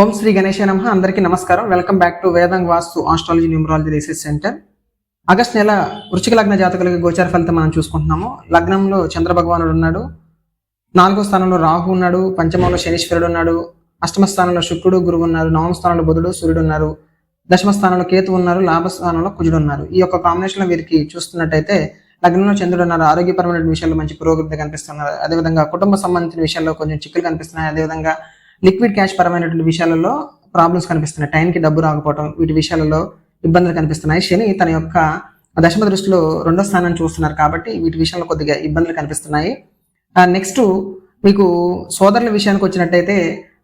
ఓం శ్రీ గణేశ నమ. అందరికీ నమస్కారం. Welcome back to Vedang Vastu astrology numerology research centre. August నెల వృచ్చిక లగ్న జాతకులకి గోచార ఫలితం మనం చూసుకుంటున్నాము. లగ్నంలో చంద్ర భగవానుడు ఉన్నాడు. నాలుగో స్థానంలో రాహు ఉన్నాడు. పంచమంలో శనీశ్వరుడు ఉన్నాడు. అష్టమ స్థానంలో శుక్రుడు గురువు ఉన్నారు. నవమ స్థానంలో బుధుడు సూర్యుడు ఉన్నారు. దశమ స్థానంలో కేతు ఉన్నారు. లాభ స్థానంలో కుజుడు ఉన్నారు. ఈ యొక్క కాంబినేషన్లో వీరికి చూస్తున్నట్టయితే లగ్నంలో చంద్రుడు ఉన్నారు. ఆరోగ్యపరమైన విషయాల్లో మంచి పురోగతి కనిపిస్తున్నారు. అదేవిధంగా కుటుంబ సంబంధించిన విషయాల్లో కొంచెం చిక్కులు కనిపిస్తున్నాయి. అదేవిధంగా లిక్విడ్ క్యాష్ పరమైనటువంటి విషయాలలో ప్రాబ్లమ్స్ కనిపిస్తున్నాయి. టైంకి డబ్బు రాకపోవడం వీటి విషయాలలో ఇబ్బందులు కనిపిస్తున్నాయి. శని తన యొక్క దశమ దృష్టిలో రెండో స్థానాన్ని చూస్తున్నారు కాబట్టి వీటి విషయంలో కొద్దిగా ఇబ్బందులు కనిపిస్తున్నాయి. నెక్స్ట్ మీకు సోదరుల విషయానికి వచ్చినట్టయితే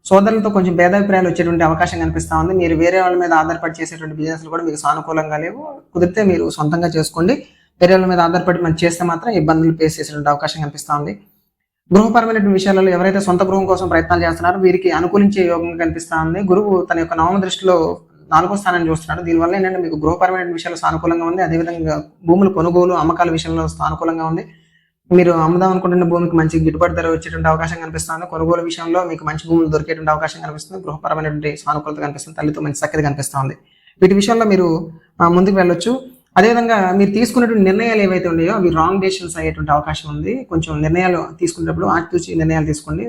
సోదరులతో కొంచెం భేదాభిప్రాయాలు వచ్చేటువంటి అవకాశం కనిపిస్తూ ఉంది. మీరు వేరే వాళ్ళ మీద ఆధారపడి చేసేటువంటి బిజినెస్లు కూడా మీకు సానుకూలంగా లేవు. కుదిరితే మీరు సొంతంగా చేసుకోండి. వేరే వాళ్ళ మీద ఆధారపడి మనం చేస్తే మాత్రం ఇబ్బందులు ఫేస్ చేసేటువంటి అవకాశం కనిపిస్తూ ఉంది. గృహపరమైనటువంటి విషయాలలో ఎవరైతే సొంత గృహం కోసం ప్రయత్నాలు చేస్తున్నారో వీరికి అనుకూలించే యోగం కనిపిస్తా ఉంది గురువు తన యొక్క నవమ దృష్టిలో నాలుగో స్థానాన్ని చూస్తున్నాడు. దీనివల్ల ఏంటంటే మీకు గృహపరమైన విషయాలు సానుకూలంగా ఉంది. అదేవిధంగా భూముల కొనుగోలు అమ్మకాల విషయంలో సానుకూలంగా ఉంది. మీరు అమ్ముదాం అనుకుంటున్న భూమికి మంచి గిట్టుబాటు ధర వచ్చేటువంటి అవకాశం కనిపిస్తుంది. కొనుగోలు విషయంలో మీకు మంచి భూములు దొరికేటువంటి అవకాశం కనిపిస్తుంది. గృహపరమైనటువంటి సానుకూలత కనిపిస్తుంది. తల్లితో మంచి చక్కది కనిపిస్తుంది. వీటి విషయంలో మీరు ముందుకు వెళ్ళొచ్చు. అదేవిధంగా మీరు తీసుకున్నటువంటి నిర్ణయాలు ఏవైతే ఉన్నాయో అవి రాంగ్ డెసిషన్స్ అయ్యేటువంటి అవకాశం ఉంది. కొంచెం నిర్ణయాలు తీసుకునేటప్పుడు ఆచితూచి నిర్ణయాలు తీసుకోండి.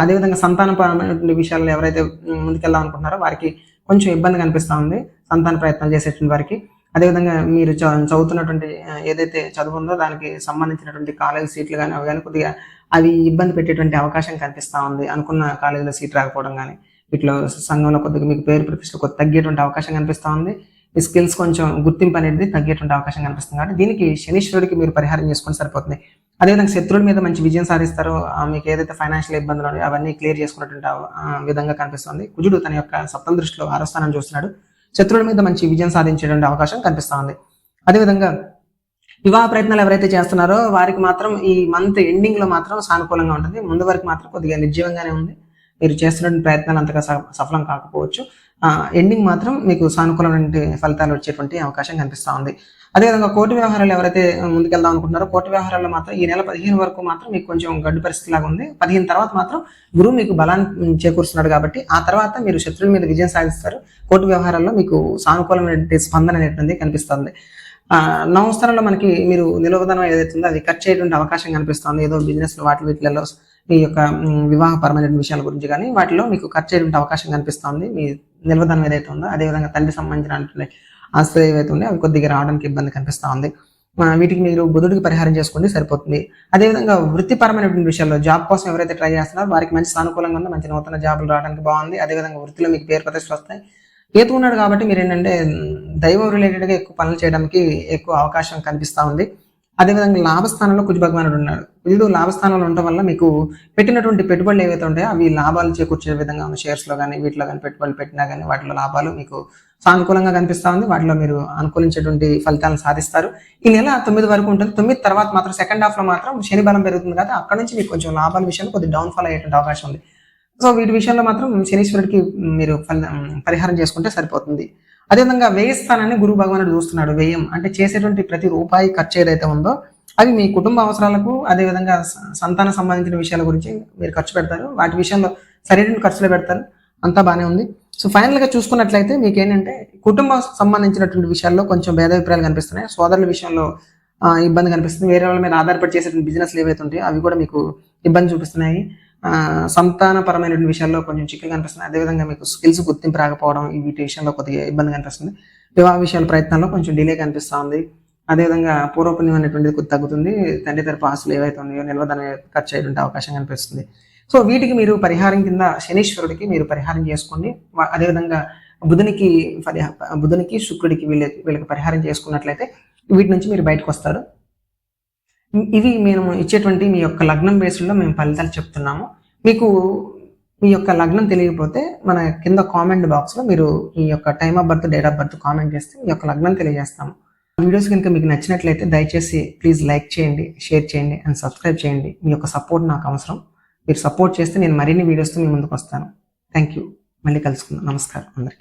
అదేవిధంగా సంతానపరమైనటువంటి విషయాల్లో ఎవరైతే ఉమ్, ముందుకెళ్దాం అనుకుంటున్నారో వారికి కొంచెం ఇబ్బంది కనిపిస్తా ఉంది. సంతాన ప్రయత్నాలు చేసేటువంటి వారికి. అదేవిధంగా మీరు చ- చదువుతున్నటువంటి ఏదైతే చదువు ఉందో దానికి సంబంధించినటువంటి కాలేజ్ సీట్లు కానీ అవి కానీ కొద్దిగా అవి ఇబ్బంది పెట్టేటువంటి అవకాశం కనిపిస్తా ఉంది. అనుకున్న కాలేజీలో సీట్ రాకపోవడం కానీ వీటిలో సంఘంలో కొద్దిగా మీకు పేరు ప్రతిష్టలు కొద్ది తగ్గేటువంటి అవకాశం కనిపిస్తూ ఉంది. మీ స్కిల్స్ కొంచెం గుర్తింపు అనేది తగ్గేటువంటి అవకాశం కనిపిస్తుంది కాబట్టి దీనికి శనీశ్వరుడికి మీరు పరిహారం చేసుకుని సరిపోతుంది. అదేవిధంగా శత్రువుల మీద మంచి విజయం సాధిస్తారో. మీకు ఏదైతే ఫైనాన్షియల్ ఇబ్బందులు ఉన్నాయో అవన్నీ క్లియర్ చేసుకున్నటువంటి విధంగా కనిపిస్తుంది. కుజుడు తన యొక్క సప్తం దృష్టిలో ఆరో స్థానం చూస్తున్నాడు. శత్రువుల మీద మంచి విజయం సాధించేటువంటి అవకాశం కనిపిస్తుంది. అదేవిధంగా వివాహ ప్రయత్నాలు ఎవరైతే చేస్తున్నారో వారికి మాత్రం ఈ మంత్ ఎండింగ్లో మాత్రం సానుకూలంగా ఉంటుంది. ముందు వరకు మాత్రం కొద్దిగా నిర్జీవంగానే ఉంది. మీరు చేస్తున్న ప్రయత్నాలు అంతగా స- సఫలం కాకపోవచ్చు. ఎండింగ్ మాత్రం మీకు సానుకూలమైన ఫలితాలు వచ్చేటువంటి అవకాశం కనిపిస్తూ ఉంది. అదేవిధంగా కోర్టు వ్యవహారాలు ఎవరైతే ముందుకెళ్దాం అనుకుంటున్నారో కోర్టు వ్యవహారాల్లో మాత్రం ఈ నెల పదిహేను వరకు మాత్రం మీకు కొంచెం గడ్డు పరిస్థితి లాగా ఉంది. పదిహేను తర్వాత మాత్రం గురువు మీకు బలాన్ని చేకూరుస్తున్నాడు కాబట్టి ఆ తర్వాత మీరు శత్రువుల మీద విజయం సాధిస్తారు. కోర్టు వ్యవహారాల్లో మీకు సానుకూలమైన స్పందన అనేటువంటి కనిపిస్తుంది. ఆ, మనకి మీరు నిలవధనం ఏదైతుందో అది ఖర్చు చేయటువంటి అవకాశం కనిపిస్తుంది. ఏదో బిజినెస్ వాటి వీటిలలో మీ యొక్క వివాహపరమైన విషయాల గురించి కానీ వాటిలో మీకు ఖర్చు చేయడం అవకాశం కనిపిస్తుంది. మీ నిలవదనం ఏదైతే ఉందో అదేవిధంగా తండ్రి సంబంధించిన ఆస్తులు ఏవైతే ఉన్నాయో అవి కొద్దిగా రావడానికి ఇబ్బంది కనిపిస్తా ఉంది వీటికి మీరు బుధుడికి పరిహారం చేసుకోండి సరిపోతుంది. అదేవిధంగా వృత్తిపరమైనటువంటి విషయాల్లో జాబ్ కోసం ఎవరైతే ట్రై చేస్తున్నారో వారికి మంచి సానుకూలంగా ఉంది మంచి నూతన జాబులు రావడానికి బాగుంది. అదేవిధంగా వృత్తిలో మీకు పేరు ప్రతిష్టలు వస్తాయి. కేతు ఉన్నాడు కాబట్టి మీరు ఏంటంటే దైవం రిలేటెడ్గా ఎక్కువ పనులు చేయడానికి ఎక్కువ అవకాశం కనిపిస్తూ ఉంది. అదేవిధంగా లాభస్థానంలో కుజ భగవానుడు ఉన్నాడు. కుజుడు లాభస్థానంలో ఉండటం వల్ల మీకు పెట్టినటువంటి పెట్టుబడులు ఏవైతే ఉంటాయో అవి లాభాలు చేకూర్చే విధంగా ఉన్న షేర్స్లో కానీ వీటిలో కానీ పెట్టుబడులు పెట్టినా కానీ వాటిలో లాభాలు మీకు సానుకూలంగా కనిపిస్తా ఉంది. వాటిలో మీరు అనుకూలించేటువంటి ఫలితాలను సాధిస్తారు. ఈ నెల తొమ్మిది వరకు ఉంటుంది. తొమ్మిది తర్వాత మాత్రం సెకండ్ హాఫ్లో మాత్రం శని బలం పెరుగుతుంది కదా అక్కడ నుంచి మీకు కొంచెం లాభాల విషయంలో కొద్దిగా డౌన్ ఫాల్ అయ్యేటువంటి అవకాశం ఉంది. సో వీటి విషయంలో మాత్రం శనీశ్వరుడికి మీరు పరిహారం చేసుకుంటే సరిపోతుంది. అదేవిధంగా వ్యయ స్థానాన్ని గురు భగవానుడు చూస్తున్నాడు. వ్యయం అంటే చేసేటువంటి ప్రతి రూపాయి ఖర్చు ఏదైతే ఉందో అవి మీ కుటుంబ అవసరాలకు అదేవిధంగా సంతాన సంబంధించిన విషయాల గురించి మీరు ఖర్చు పెడతారు. వాటి విషయంలో సరైన ఖర్చులు పెడతారు. అంతా బాగానే ఉంది. సో ఫైనల్గా చూసుకున్నట్లయితే మీకు ఏంటంటే కుటుంబ సంబంధించినటువంటి విషయాల్లో కొంచెం భేదాభిప్రాయాలు కనిపిస్తున్నాయి. సోదరుల విషయంలో ఇబ్బంది కనిపిస్తుంది. వేరే వాళ్ళ మీద ఆధారపడి చేసేటువంటి బిజినెస్లు ఏవైతే ఉంటాయో అవి కూడా మీకు ఇబ్బంది చూపిస్తున్నాయి. సంతానపరమైన సంతానపరమైనటువంటి విషయాల్లో కొంచెం చిక్కులు కనిపిస్తున్నాయి అదేవిధంగా మీకు స్కిల్స్ గుర్తింపు రాకపోవడం ఈ వీటి విషయంలో కొద్దిగా ఇబ్బంది కనిపిస్తుంది. వివాహ విషయాల ప్రయత్నాల్లో కొంచెం డిలే కనిపిస్తా ఉంది. అదేవిధంగా పూర్వపుణ్యం అనేటువంటిది కొద్ది తగ్గుతుంది. తండ్రి తరపు ఆస్తులు ఏవైతే ఉన్నాయో నిల్వదనే ఖర్చు అయ్యేటువంటి అవకాశం కనిపిస్తుంది. సో వీటికి మీరు పరిహారం కింద శనీశ్వరుడికి మీరు పరిహారం చేసుకోండి. అదేవిధంగా బుధునికి పరిహా బుధునికి శుక్రుడికి వీళ్ళ వీళ్ళకి పరిహారం చేసుకున్నట్లయితే వీటి నుంచి మీరు బయటకు వస్తారు. ఇవి మేము ఇచ్చేటువంటి మీ యొక్క లగ్నం బేస్డ్లో మేము ఫలితాలు చెప్తున్నాము. మీకు మీ యొక్క లగ్నం తెలియకపోతే మన కింద కామెంట్ బాక్స్లో మీరు మీ యొక్క time of birth date of birth comment చేస్తే మీ యొక్క లగ్నం తెలియజేస్తాము. వీడియోస్ కనుక మీకు నచ్చినట్లయితే దయచేసి ప్లీజ్ లైక్ చేయండి షేర్ చేయండి అండ్ సబ్స్క్రైబ్ చేయండి. మీ యొక్క సపోర్ట్ నాకు అవసరం. మీరు సపోర్ట్ చేస్తే నేను మరిన్ని వీడియోస్తో మీ ముందుకు వస్తాను. Thank you. మళ్ళీ కలుసుకుందాం. నమస్కారం అందరికీ.